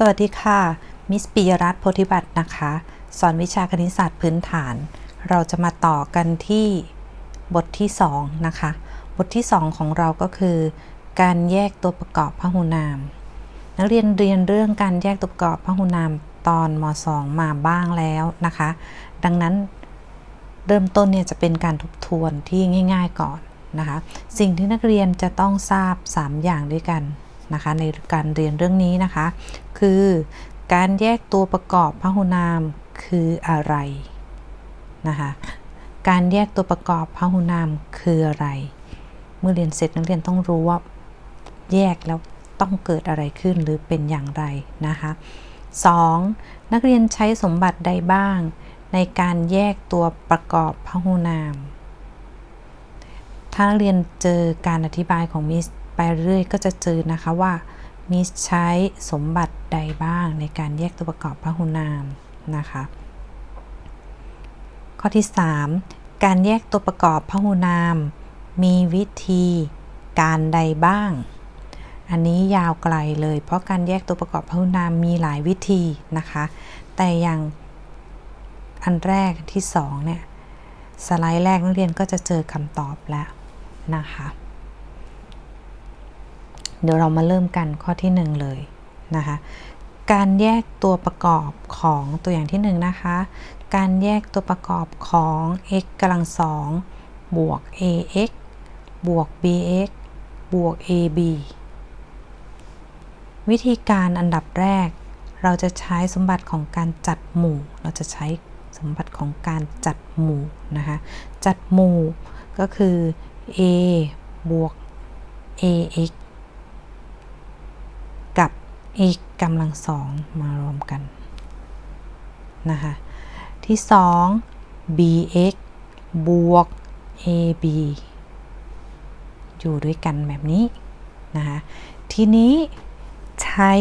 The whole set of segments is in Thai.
สวัสดีค่ะ มิสปิยรัตโพธิบัตรนะคะ สอนวิชาคณิตศาสตร์พื้นฐาน เราจะมาต่อกันที่บทที่ 2 นะคะ บทที่ 2 ของเราก็คือ การแยกตัวประกอบพหุนาม นักเรียนเรียนเรื่องการแยกตัวประกอบพหุนามตอนม 2 มาบ้างแล้วนะคะ ดังนั้นเริ่มต้นเนี่ยจะเป็นการทบทวนที่ง่าย ๆก่อนนะคะ สิ่งที่นักเรียนจะต้องทราบ 3 อย่างด้วยกัน นะคะในการเรียนเรื่องนี้นะคะ คือการแยกตัวประกอบพหุนามคืออะไรนะคะการแยกตัวประกอบพหุนามคืออะไร เมื่อเรียนเสร็จนักเรียนต้องรู้ว่าแยกแล้วต้องเกิดอะไรขึ้นหรือเป็นอย่างไรนะคะ 2. นักเรียนใช้สมบัติใดบ้าง ในการแยกตัวประกอบพหุนาม ถ้านักเรียนเจอการอธิบายของมิส ไปเรื่อยก็จะเจอนะคะว่ามิสใช้สมบัติใดบ้างในการแยกตัวประกอบพหุนามนะคะ ข้อที่ 3 การแยกตัวประกอบพหุนาม มีวิธีการใดบ้าง อันนี้ยาวไกลเลย เพราะการแยกตัวประกอบพหุนามมีหลายวิธีนะคะ แต่อย่างอันแรกที่2เนี่ยสไลด์แรกนักเรียนก็จะเจอคำตอบแล้วนะคะ เดี๋ยวเรามาเริ่มกันข้อที่ 1 เลยนะคะ การแยกตัวประกอบของตัวอย่างที่ 1 นะคะ การแยกตัวประกอบของ x กำลังสองบวก ax บวก bx บวก ab วิธีการอันดับแรก เราจะใช้สมบัติของการจัดหมู่ เราจะใช้สมบัติของการจัดหมู่นะคะ จัดหมู่ก็คือ a บวก ax x กำลังสองมารวมกันนะคะที่2 bx บวก ab อยู่ด้วยกันแบบนี้นะคะทีนี้ใช้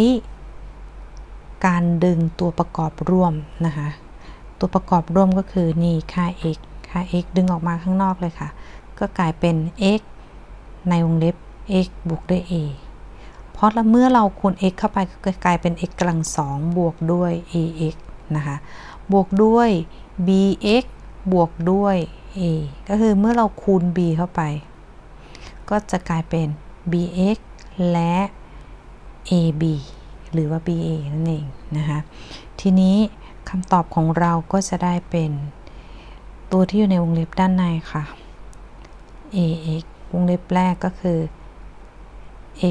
การดึงตัวประกอบร่วมนะคะตัวประกอบร่วมก็คือนี่ค่า x ค่า x ดึงออกมาข้างนอกเลยค่ะ ก็กลายเป็น x ในวงเล็บ x บวกด้วย a เพราะเมื่อเราคูณ x เข้าไปก็กลายเป็น x กำลังสองบวกด้วย ax นะคะ บวกด้วย bx บวกด้วย a ก็คือเมื่อเราคูณ b เข้าไป ก็จะกลายเป็น bx และ ab หรือว่า ba นั่นเองนะคะ ทีนี้คำตอบของเราก็จะได้เป็นตัวที่อยู่ในวงเล็บด้านในค่ะ ax วงเล็บแรกก็คือ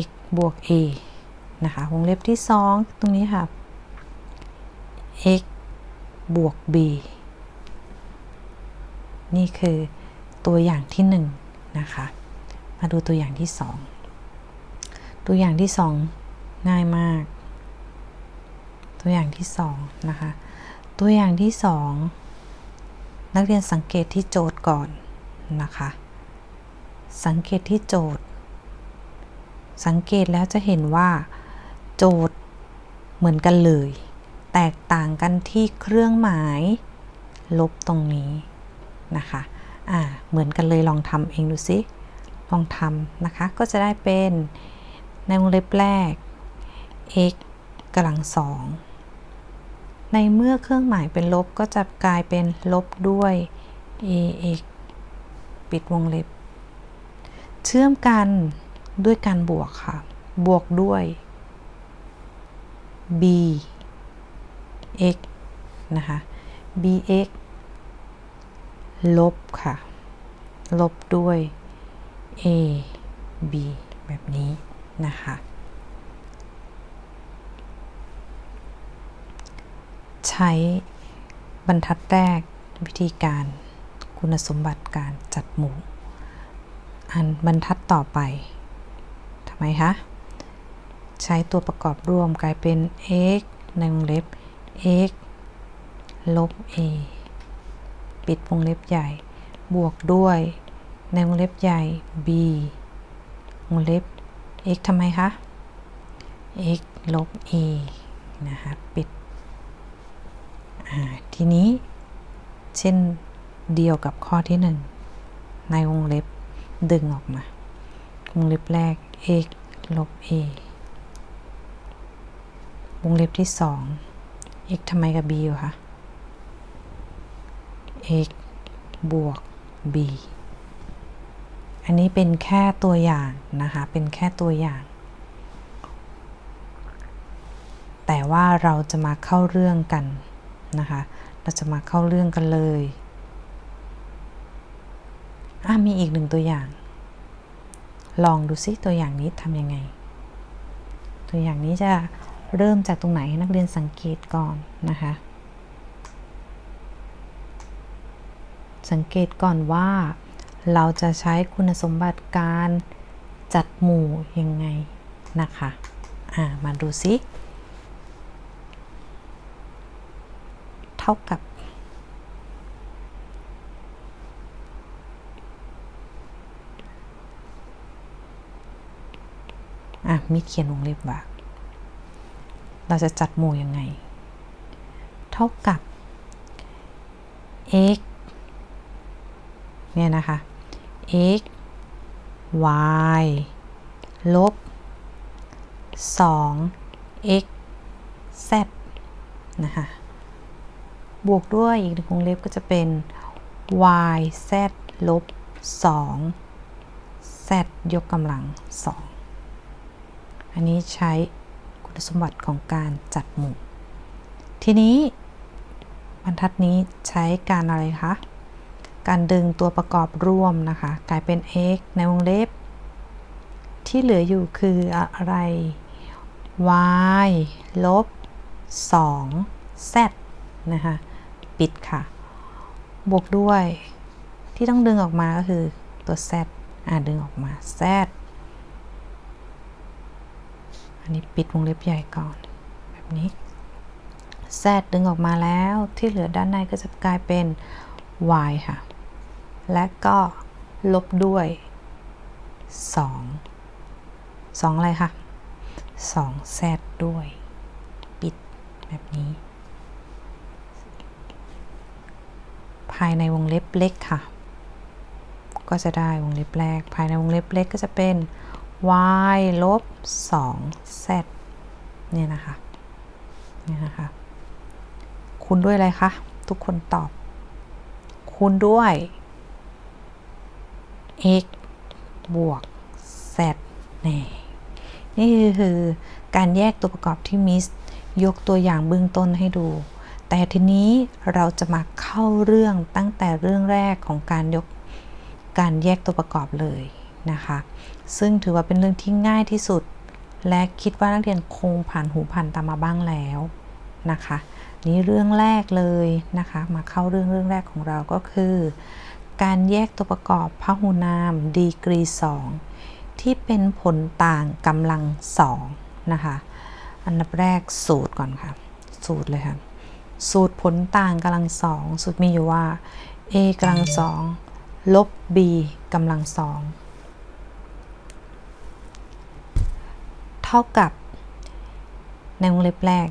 x บวก a นะคะ วงเล็บที่ 2 ตรงนี้ค่ะ x บวก b นี่คือตัวอย่างที่ 1 นะคะ มาดูตัวอย่างที่ 2 ตัวอย่างที่ 2 ง่ายมาก ตัวอย่างที่ 2 นะคะ ตัวอย่างที่ 2 นักเรียนสังเกตที่โจทย์ก่อนนะคะ สังเกตที่โจทย์ สังเกตแล้วจะเห็นว่า โจทย์เหมือนกันเลย แตกต่างกันที่เครื่องหมาย ลบตรงนี้นะคะอ่าเหมือนกันเลยลองทำเองดูสิลองทำนะคะ ก็จะได้เป็นในวงเล็บแรก x กำลังสอง ในเมื่อเครื่องหมายเป็นลบก็จะกลายเป็นลบด้วย ax ปิดวงเล็บ เชื่อมกัน ด้วยการบวกค่ะ บวกด้วย b x นะคะ bx ลบค่ะ ลบด้วย a b แบบนี้นะคะใช้บรรทัดแรกวิธีการคุณสมบัติการจัดหมู่ อันบรรทัดต่อไป ทำไมคะ ใช้ตัวประกอบร่วมกลายเป็น x ในวงเล็บ x ลบ a ปิดวงเล็บใหญ่ บวกด้วย ในวงเล็บใหญ่ b วงเล็บ x ทำไมคะ x ลบ a นะคะปิด ทีนี้เช่นเดียวกับข้อที่ 1 ในวงเล็บดึงออกมา วงเล็บแรก x ลบ a วงเล็บที่สอง x ทำไมกับ b อยู่คะ x บวก b อันนี้เป็นแค่ตัวอย่างนะคะ เป็นแค่ตัวอย่าง แต่ว่าเราจะมาเข้าเรื่องกันนะคะ เราจะมาเข้าเรื่องกันเลย อะมีอีกหนึ่งตัวอย่าง ลองดูซิตัวอย่างนี้ทำยังไง ตัวอย่างนี้จะเริ่มจากตรงไหนให้นักเรียนสังเกตก่อนนะคะ สังเกตก่อนว่าเราจะใช้คุณสมบัติการจัดหมู่ยังไงนะคะอ่ามาดูซิ เท่ากับ อะมิดเขียนวงเล็บว่า เราจะจัดหมู่ยังไง เท่ากับ x เนี่ยนะคะ x y ลบ 2 x z นะคะ บวกด้วยอีกหนึ่งวงเล็บก็จะเป็น y z ลบ 2 z ยกกำลัง 2 อันนี้ใช้คุณสมบัติของการจัดหมู่ ทีนี้บรรทัดนี้ใช้การอะไรคะ การดึงตัวประกอบร่วมนะคะ กลายเป็น x ในวงเล็บ ที่เหลืออยู่คืออะไร y ลบ 2 z นะคะ ปิดค่ะ บวกด้วยที่ต้องดึงออกมาก็คือตัว z อ่าดึงออกมา z อันนี้ปิดวงเล็บใหญ่ก่อน แบบนี้ z ดึงออกมาแล้วที่เหลือด้านในก็จะกลายเป็น y ค่ะ และก็ลบด้วย 2 2 อะไรคะ2 z ด้วย ปิดแบบนี้ ภายในวงเล็บเล็กค่ะ ก็จะได้วงเล็บแรก ภายในวงเล็บเล็กก็จะเป็น y ลบ 2 z เนี่ยนะคะ เนี่ยนะคะ คูณด้วยอะไรคะ ทุกคนตอบ คูณด้วย x บวก z นี่นี่คือการแยกตัวประกอบที่มิส ยกตัวอย่างเบื้องต้นให้ดู แต่ทีนี้เราจะมาเข้าเรื่องตั้งแต่เรื่องแรกของการยกการแยกตัวประกอบเลยนะคะ ซึ่งถือว่าเป็นเรื่องที่ง่ายที่สุด และคิดว่านักเรียนคงผ่านหูผ่านตามาบ้างแล้วนะคะ นี้เรื่องแรกเลยนะคะ มาเข้าเรื่องเรื่องแรกของเราก็คือ การแยกตัวประกอบพหุนามดีกรี 2 ที่เป็นผลต่างกำลัง2นะคะ อันดับแรกสูตรก่อนค่ะ สูตรเลยค่ะ สูตรผลต่างกำลังสองสูตรมีอยู่ว่า a กำลังสองลบ b กำลังสอง เท่ากับ ในวงเล็บแรก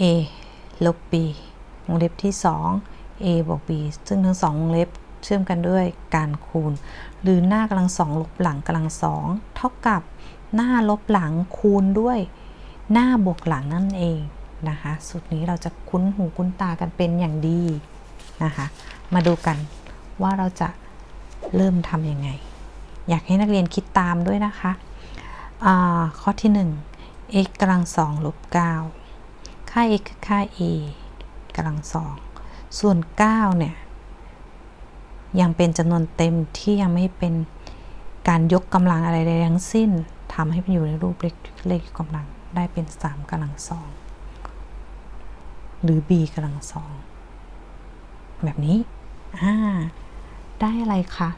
a ลบ b วงเล็บที่ 2 a บวก b ซึ่งทั้งสองวงเล็บเชื่อมกันด้วยการคูณ หรือหน้ากำลังสองลบหลังกำลังสองเท่ากับหน้าลบหลังคูณด้วย หน้าบวกหลังนั่นเองนะคะสูตรนี้เราจะคุ้นหูคุ้นตากันเป็นอย่างดีนะคะ มาดูกันว่าเราจะเริ่มทำยังไง อยากให้นักเรียนคิดตามด้วยนะคะะ ข้อที่1 x กำลังสองลบ9ค่า x คือค่า a กำลังสองส่วน 9 เนี่ย ยังเป็นจำนวนเต็มที่ยังไม่เป็นการยกกำลังอะไรใดทั้งสิ้นทำให้มันอยู่ในรูปเลขเลขกำลังได้เป็น 3กำลังสองหรือ b กำลังสองแบบนี้อ่าได้อะไรคะ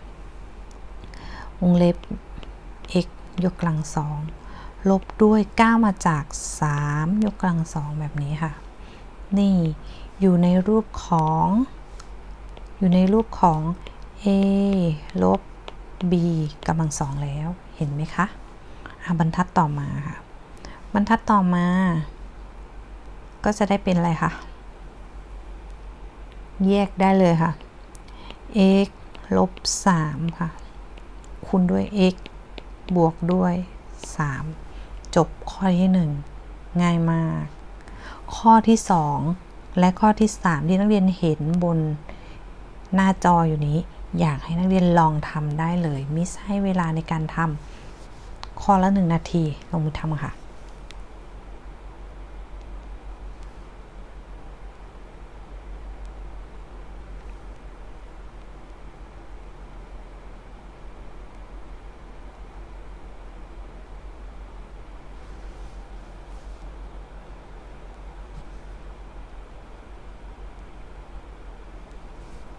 วงเล็บ ยกกำลังสองลบด้วย 9 มาจาก 3 ยกกำลังสองแบบนี้ค่ะ นี่อยู่ในรูปของ อยู่ในรูปของ a ลบ b กำลังสองแล้วเห็นไหมคะอะบรรทัดต่อมาค่ะ บรรทัดต่อมา ก็จะได้เป็นอะไรคะแยกได้เลยค่ะ x ลบ3ค่ะ คูณด้วย x บวกด้วย 3 จบข้อที่ 1 ง่ายมาก ข้อที่ 2 และข้อที่ 3 ที่นักเรียนเห็นบนหน้าจออยู่นี้ อยากให้นักเรียนลองทำได้เลย มิใช้เวลาในการทำข้อละ 1 นาทีลงมือทำค่ะ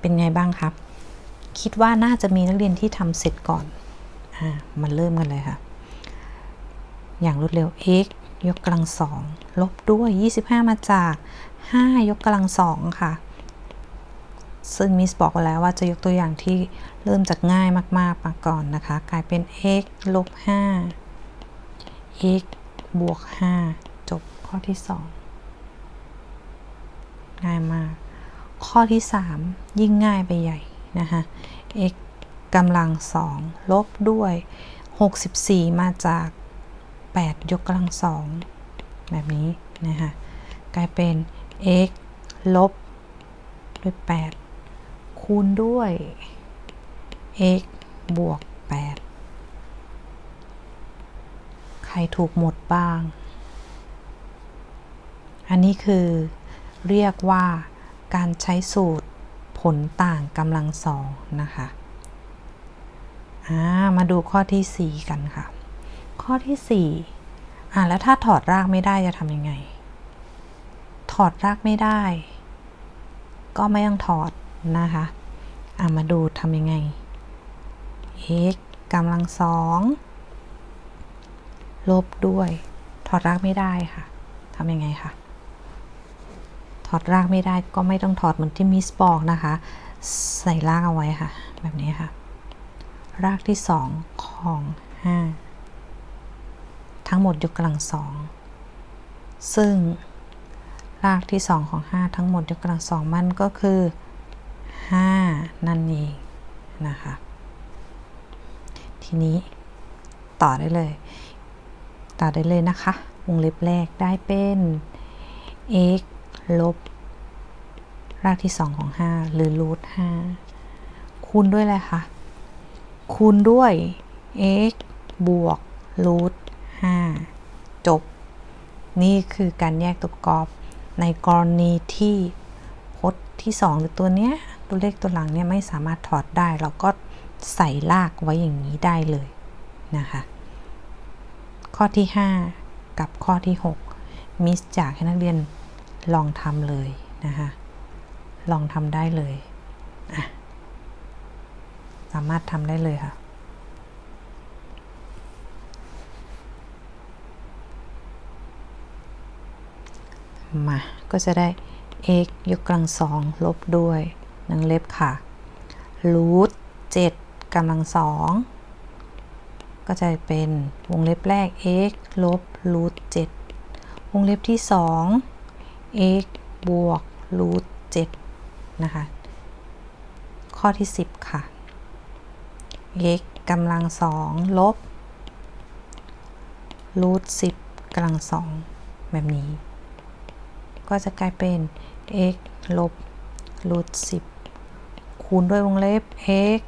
เป็นไงบ้างครับ คิดว่าน่าจะมีนักเรียนที่ทำเสร็จก่อนอ่ามาเริ่มกันเลยค่ะ อย่างรวดเร็ว x ยกกำลังสองลบด้วย 25 มาจาก 5 ยกกำลังสองค่ะ ซึ่งมิสบอกแล้วว่าจะยกตัวอย่างที่เริ่มจากง่ายมากๆมาก่อนนะคะ กลายเป็น x ลบ 5 x บวก 5 จบข้อที่ 2 ง่ายมาก ข้อที่ 3 ยิ่งง่ายไปใหญ่นะคะ x กำลัง2ลบด้วย 64 มาจาก 8 ยกกำลัง2แบบนี้นะคะ กลายเป็น x ลบด้วย 8 คูณด้วย x บวก 8 ใครถูกหมดบ้าง อันนี้คือเรียกว่า การใช้สูตรผลต่างกำลังสองนะคะามาดูข้อที่ 4 กันค่ะ ข้อที่ 4 อ่าแล้วถ้าถอดรากไม่ได้จะทำยังไง ถอดรากไม่ได้ ก็ไม่ต้องถอดนะคะอ่ามาดูทำยังไง x กำลังสองลบด้วย ถอดรากไม่ได้ค่ะทำยังไงคะ อดรากไม่ได้ก็ไม่ต้องถอดเหมือนที่มิสบอกนะคะ ใส่รากเอาไว้ค่ะ แบบนี้ค่ะ รากที่ 2 ของ 5 ทั้งหมดยกกำลังสองซึ่งรากที่ 2 ของ 5 ทั้งหมดยกกำลังสองมันก็คือ 5 นั่นเองนะคะ ทีนี้ต่อได้เลย ต่อได้เลยนะคะ วงเล็บแรกได้เป็น x ลบ รากที่2ของ 5 หรือรูท5คูณด้วยอะไรคะ คูณด้วย x บวกรูท5จบ นี่คือการแยกตัวกรอบ ในกรณีที่พจน์ที่ 2 หรือตัวเนี้ย ตัวเลขตัวหลังเนี่ยไม่สามารถถอดได้ เราก็ใส่ลากไว้อย่างนี้ได้เลยนะคะ ข้อที่ 5 กับข้อที่ 6 มิสจากให้นักเรียน ลองทำเลยนะคะลองทำได้เลย สามารถทำได้เลยค่ะ มา ก็จะได้ x ยกกำลังสองลบด้วยหนังเล็บค่ะรูทเจ็ดกำลังสองก็จะเป็นวงเล็บแรก x ลบรูทเจ็ดวงเล็บที่สอง x บวกรูทเจ็ดนะคะ ข้อที่ 10 ค่ะ x กำลังสองลบรูทสิบกำลังสองแบบนี้ ก็จะกลายเป็น x ลบรูทสิบคูณด้วยวงเล็บ x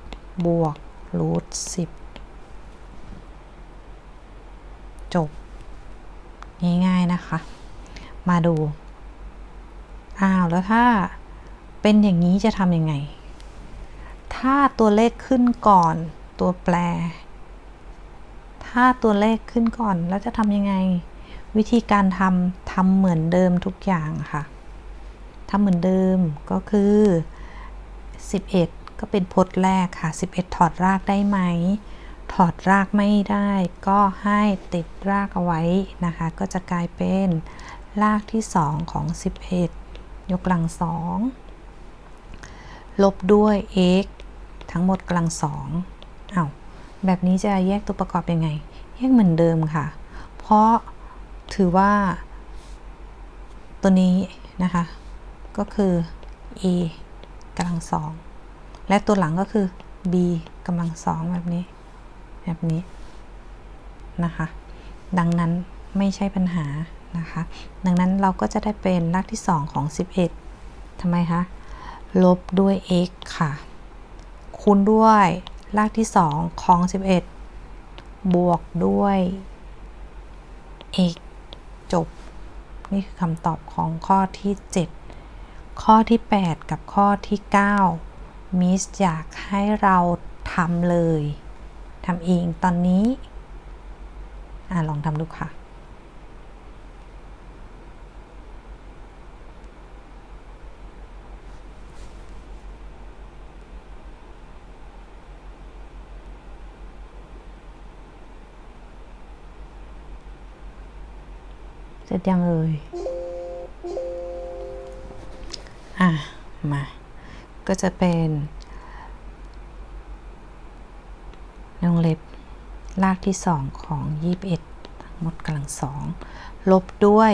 บวกรูทสิบจบ ง่าย ๆ นะคะ มาดู อ้าวแล้วถ้าเป็นอย่างนี้จะทำยังไง ถ้าตัวเลขขึ้นก่อนตัวแปร ถ้าตัวเลขขึ้นก่อนแล้วจะทำยังไง วิธีการทำทำเหมือนเดิมทุกอย่างค่ะทำเหมือนเดิมก็คือ 11 ก็เป็นพจน์แรกค่ะ 11 ถอดรากได้ไหม ถอดรากไม่ได้ ก็ให้ติดรากเอาไว้นะคะ ก็จะกลายเป็นรากที่ 2 ของ 11 ยกกำลังสองลบด้วย x ทั้งหมดกำลังสองอา้าวแบบนี้จะแยกตัวประกอบยังไง แยกเหมือนเดิมค่ะ เพราะถือว่า ตัวนี้นะคะ ก็คือ a กำลังสองและตัวหลังก็คือ b กำลังสองแบบนี้ แบบนี้นะคะ ดังนั้นไม่ใช่ปัญหา นะคะ ดังนั้นเราก็จะได้เป็นรากที่ 2 ของ 11ทำไมคะ ลบด้วย x ค่ะ คูณด้วยรากที่ 2 ของ 11 บวกด้วย x จบ นี่คือคำตอบของข้อที่ 7 ข้อที่ 8 กับข้อที่ 9 มิสอยากให้เราทำเลยทำเองตอนนี้ อ่าลองทำดูค่ะ ร็จยังเอ่ย อะ มา ก็จะเป็นวงเล็บรากที่ 2 ของ 21 ทั้งหมดกำลังสองลบด้วย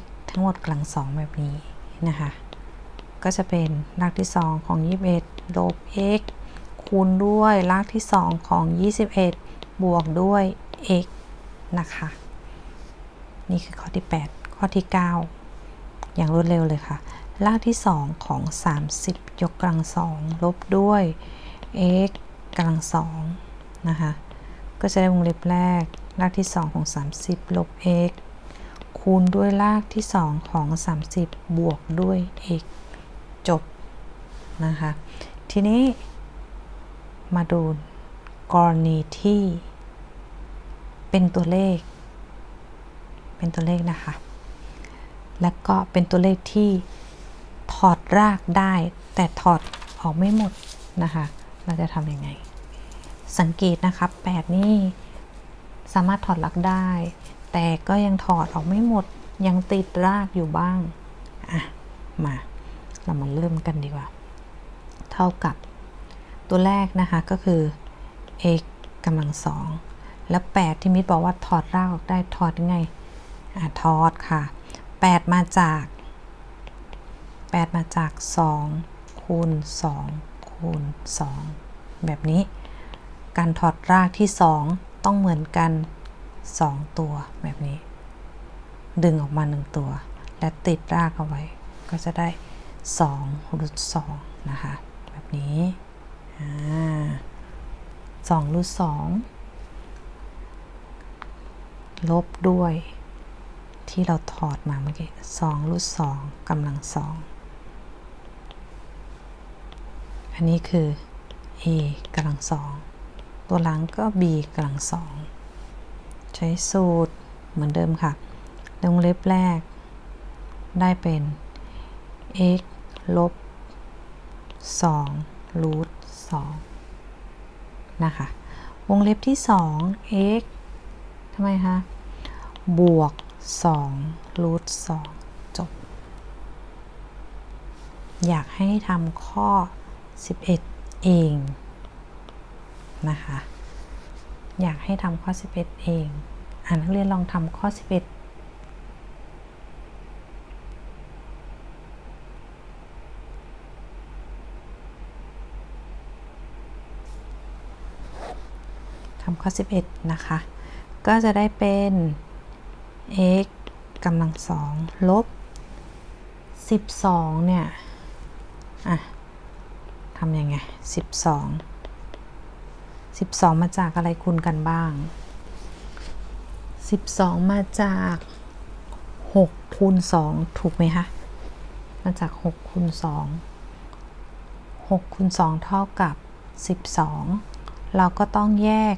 x ทั้งหมดกำลังสองแบบนี้นะคะ ก็จะเป็นรากที่ 2 ของ 21 ลบ x คูณด้วยรากที่ 2 ของ 21 บวกด้วย x นะคะ นี่คือข้อที่ 8 ข้อที่ 9 อย่างรวดเร็วเลยค่ะ รากที่ 2 ของ 30 ยกกำลังสองลบด้วย x กำลังสองนะคะ ก็จะได้วงเล็บแรก รากที่ 2 ของ 30 ลบ x คูณด้วยรากที่ 2 ของ 30 บวกด้วย x จบนะคะ ทีนี้มาดูกรณีที่เป็นตัวเลข เป็นตัวเลขนะคะ แล้วก็เป็นตัวเลขที่ถอดรากได้ แต่ถอดออกไม่หมดนะคะ เราจะทำยังไง สังเกตนะคะ8นี่สามารถถอดรากได้ แต่ก็ยังถอดออกไม่หมด ยังติดรากอยู่บ้าง อะ มา เรามาเริ่มกันดีกว่า เท่ากับตัวแรกนะคะก็คือ x กำลังสอง แล้ว 8 ที่มิตรบอกว่าถอดรากออกได้ถอดยังไง อะถอดค่ะ 8 มาจาก 8 มาจาก 2 คูณ 2 คูณ 2 แบบนี้ การถอดรากที่ 2 ต้องเหมือนกัน 2 ตัวแบบนี้ ดึงออกมา 1 ตัว และติดรากเอาไว้ ก็จะได้2รูท2นะคะ แบบนี้อ่า2รูท2ลบด้วย ที่เราถอดมาเมื่อกี้2รูท2กำลัง2อันนี้คือ a กำลัง2ตัวหลังก็ b กำลัง2ใช้สูตรเหมือนเดิมค่ะวงเล็บแรก ได้เป็น x ลบ2รูท2นะคะ วงเล็บที่ 2 x ทำไมคะ บวก 2รูท2จบ อยากให้ทำข้อ 11 เองนะคะ อยากให้ทำข้อ 11 เอง อ่านักเรียนลองทำข้อ 11ทำข้อ 11 นะคะ ก็จะได้เป็น x กำลังสองลบ 12 เนี่ย อะทำยังไง 12 12 มาจากอะไรคูณกันบ้าง 12 มาจาก 6 คูณ 2 ถูกไหมคะ มาจาก 6 คูณ 2 6 คูณ 2 เท่ากับ 12 เราก็ต้องแยก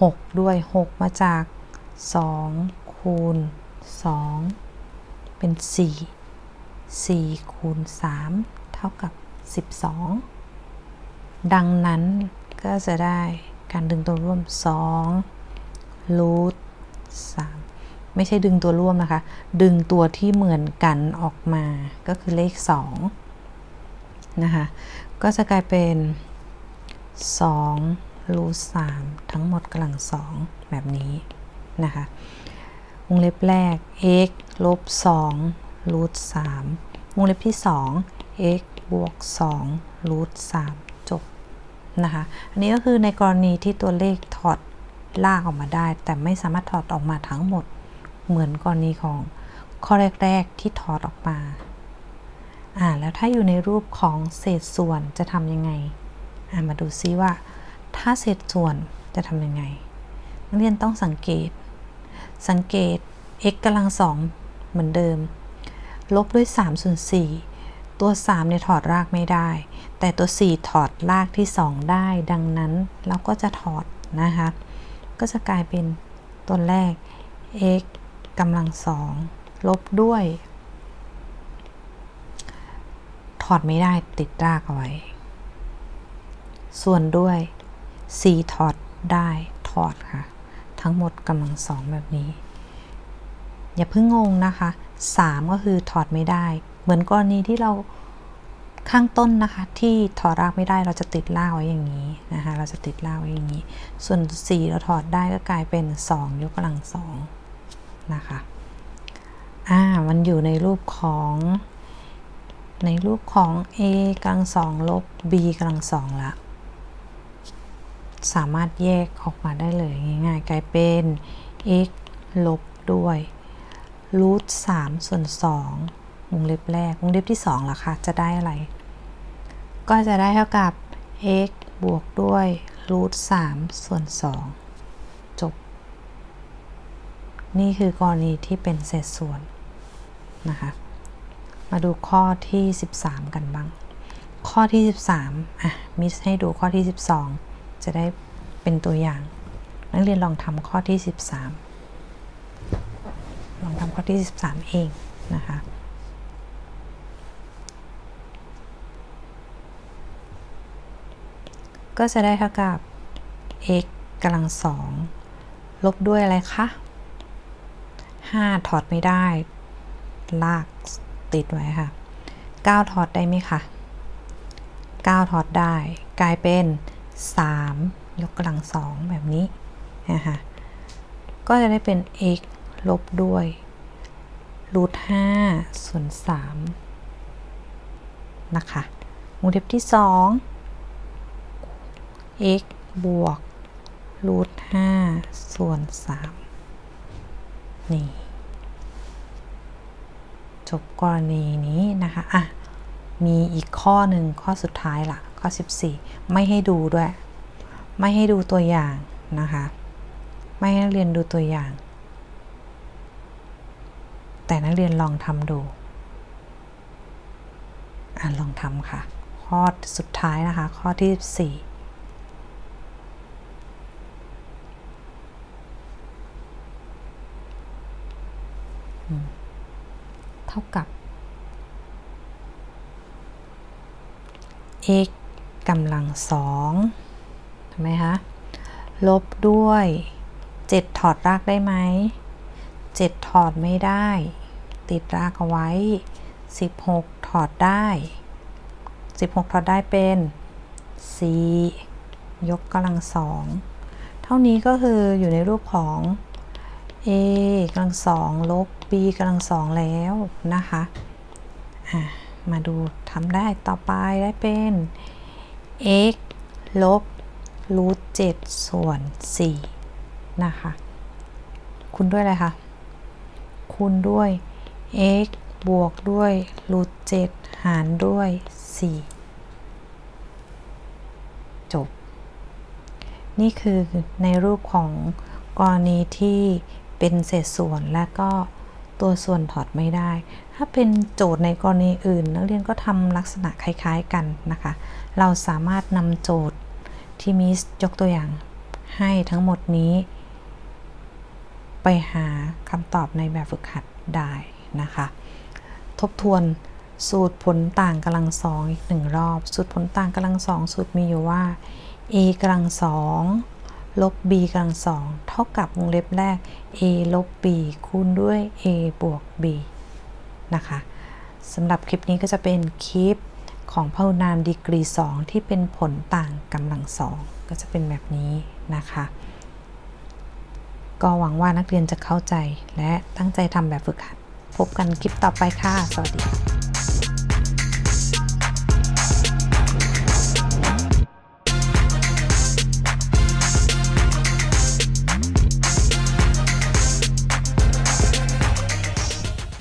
6 ด้วย 6 มาจาก 2 คูณ 2 เป็น 4 4 คูณ 3 เท่ากับ 12 ดังนั้นก็จะได้การดึงตัวร่วม2รูท3ไม่ใช่ดึงตัวร่วมนะคะ ดึงตัวที่เหมือนกันออกมาก็คือเลข 2 นะคะ ก็จะกลายเป็น2รูท3ทั้งหมดกำลัง 2 แบบนี้นะคะ วงเล็บแรก x ลบ2รูท3วงเล็บที่ 2 x บวก2รูท3จบนะคะ อันนี้ก็คือในกรณีที่ตัวเลขถอดลากออกมาได้ แต่ไม่สามารถถอดออกมาทั้งหมด เหมือนกรณีของข้อแรก ๆ ที่ถอดออกมา อ่า แล้วถ้าอยู่ในรูปของเศษส่วนจะทำยังไง อ่า มาดูซิว่า ถ้าเศษส่วนจะทำยังไงนักเรียนต้องสังเกต สังเกต x กำลังสองเหมือนเดิม ลบด้วย 3 ส่วน 4 ตัว 3 เนี่ยถอดรากไม่ได้ แต่ตัว 4 ถอดรากที่ 2 ได้ ดังนั้นเราก็จะถอดนะคะ ก็จะกลายเป็นตัวแรก x กำลังสองลบด้วย ถอดไม่ได้ติดรากเอาไว้ ส่วนด้วย 4 ถอดได้ถอดค่ะ ทั้งหมดกำลังสองแบบนี้ อย่าเพิ่งงงนะคะ 3 ก็คือถอดไม่ได้ เหมือนกรณีที่เราข้างต้นนะคะ ที่ถอดรากไม่ได้เราจะติดรากไว้อย่างนี้นะคะเราจะติดรากไว้อย่างนี้ ส่วน 4 เราถอดได้ก็กลายเป็น 2 ยกกำลังสองนะคะอ่ามันอยู่ในรูปของในรูปของ a กำลังสองลบ b กำลังสองละ สามารถแยกออกมาได้เลยง่ายๆ กลายเป็น x ลบด้วยรูท3ส่วน2วงเล็บแรก วงเล็บที่2ล่ะคะจะได้อะไร ก็จะได้เท่ากับ x บวกด้วยรูท3ส่วน2จบ นี่คือกรณีที่เป็นเศษส่วน นะคะ มาดูข้อที่ 13 กันบ้าง ข้อที่ 13 อะ มิสให้ดูข้อที่ 12 จะได้เป็นตัวอย่าง นักเรียนลองทำข้อที่ 13 ลองทำข้อที่ 13 เองนะคะก็จะได้เท่ากับ x กำลังสองลบด้วยอะไรคะ 5 ถอดไม่ได้ ลากติดไว้ค่ะ 9 ถอดได้ไหมคะ 9 ถอดได้ กลายเป็น 3 ยกกำลังสองแบบนี้นะคะก็จะได้เป็น x ลบด้วยรูท5ส่วน3นะคะวงเล็บที่2 x บวกรูท5ส่วน3นี่ จบกรณีนี้นะคะ อะ มีอีกข้อหนึ่งข้อสุดท้ายละ ข้อ 14 ไม่ให้ดูด้วย ไม่ให้ดูตัวอย่างนะคะ ไม่ให้นักเรียนดูตัวอย่าง แต่นักเรียนลองทำดูอะลองทำค่ะ ข้อสุดท้ายนะคะ ข้อที่ 14เท่ากับ x กำลังสองทำไหมคะ ลบด้วย 7 ถอดรากได้ไหม 7 ถอดไม่ได้ ติดรากเอาไว้ 16 ถอดได้ 16 ถอดได้เป็น 4 ยกกำลังสองเท่านี้ก็คืออยู่ในรูปของ a กำลังสองลบ b กำลังสองแล้วนะคะ อะ มาดูทำได้ต่อไปได้เป็น x ลบรูท7ส่วน4นะคะ คูณด้วยอะไรคะ คูณด้วย x บวกด้วยรูท7หารด้วย 4 จบ นี่คือในรูปของกรณีที่เป็นเศษส่วนและก็ตัวส่วนถอดไม่ได้ ถ้าเป็นโจทย์ในกรณีอื่น นักเรียนก็ทำลักษณะคล้าย ๆกันนะคะ เราสามารถนำโจทย์ที่มิสยกตัวอย่างให้ทั้งหมดนี้ ไปหาคำตอบในแบบฝึกหัดได้นะคะ ทบทวนสูตรผลต่างกำลังสองอีกหนึ่งรอบ สูตรผลต่างกำลังสองสูตรมีอยู่ว่า a กำลังสองลบ b กำลังสองเท่ากับวงเล็บแรก a ลบ b คูณด้วย a บวก b นะคะสำหรับคลิปนี้ก็จะเป็นคลิป ของพหุนามดีกรี 2 ที่เป็นผลต่างกำลังสองก็จะเป็นแบบนี้นะคะ ก็หวังว่านักเรียนจะเข้าใจและตั้งใจทำแบบฝึกหัด พบกันคลิปต่อไปค่ะ สวัสดี